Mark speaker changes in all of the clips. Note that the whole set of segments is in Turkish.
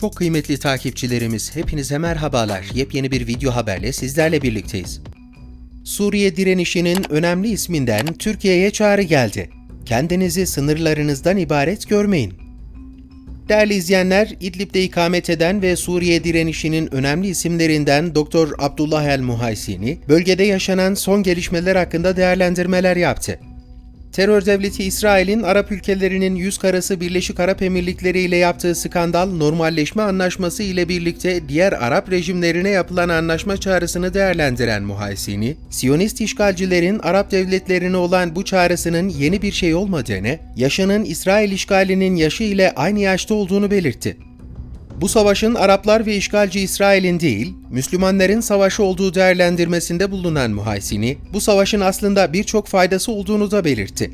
Speaker 1: Çok kıymetli takipçilerimiz, hepinize merhabalar. Yepyeni bir video haberle sizlerle birlikteyiz. Suriye direnişinin önemli isminden Türkiye'ye çağrı geldi. Kendinizi sınırlarınızdan ibaret görmeyin. Değerli izleyenler, İdlib'de ikamet eden ve Suriye direnişinin önemli isimlerinden Doktor Abdullah El Muhaysini, bölgede yaşanan son gelişmeler hakkında değerlendirmeler yaptı. Terör devleti İsrail'in Arap ülkelerinin yüz karası Birleşik Arap Emirlikleri ile yaptığı skandal normalleşme anlaşması ile birlikte diğer Arap rejimlerine yapılan anlaşma çağrısını değerlendiren Muhaysini, Siyonist işgalcilerin Arap devletlerine olan bu çağrısının yeni bir şey olmadığını, yaşının İsrail işgalinin yaşı ile aynı yaşta olduğunu belirtti. Bu savaşın Araplar ve işgalci İsrail'in değil, Müslümanların savaşı olduğu değerlendirmesinde bulunan Muhaysini, bu savaşın aslında birçok faydası olduğunu da belirtti.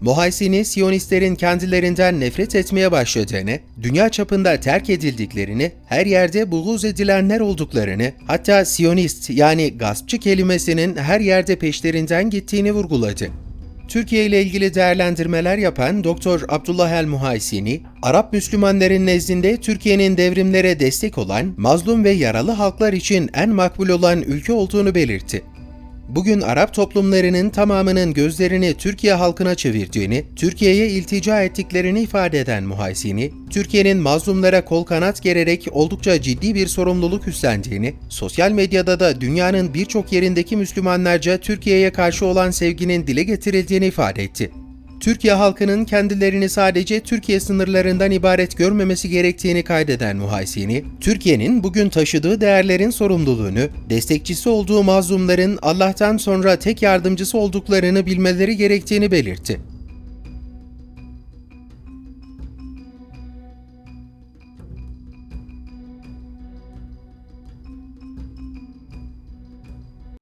Speaker 1: Muhaysini, Siyonistlerin kendilerinden nefret etmeye başladığını, dünya çapında terk edildiklerini, her yerde buğuz edilenler olduklarını, hatta Siyonist yani gaspçı kelimesinin her yerde peşlerinden gittiğini vurguladı. Türkiye ile ilgili değerlendirmeler yapan Doktor Abdullah El Muhaysini, Arap Müslümanların nezdinde Türkiye'nin devrimlere destek olan, mazlum ve yaralı halklar için en makbul olan ülke olduğunu belirtti. Bugün Arap toplumlarının tamamının gözlerini Türkiye halkına çevirdiğini, Türkiye'ye iltica ettiklerini ifade eden Muhaysini, Türkiye'nin mazlumlara kol kanat gererek oldukça ciddi bir sorumluluk üstlendiğini, sosyal medyada da dünyanın birçok yerindeki Müslümanlarca Türkiye'ye karşı olan sevginin dile getirildiğini ifade etti. Türkiye halkının kendilerini sadece Türkiye sınırlarından ibaret görmemesi gerektiğini kaydeden Muhaysini, Türkiye'nin bugün taşıdığı değerlerin sorumluluğunu, destekçisi olduğu mazlumların Allah'tan sonra tek yardımcısı olduklarını bilmeleri gerektiğini belirtti.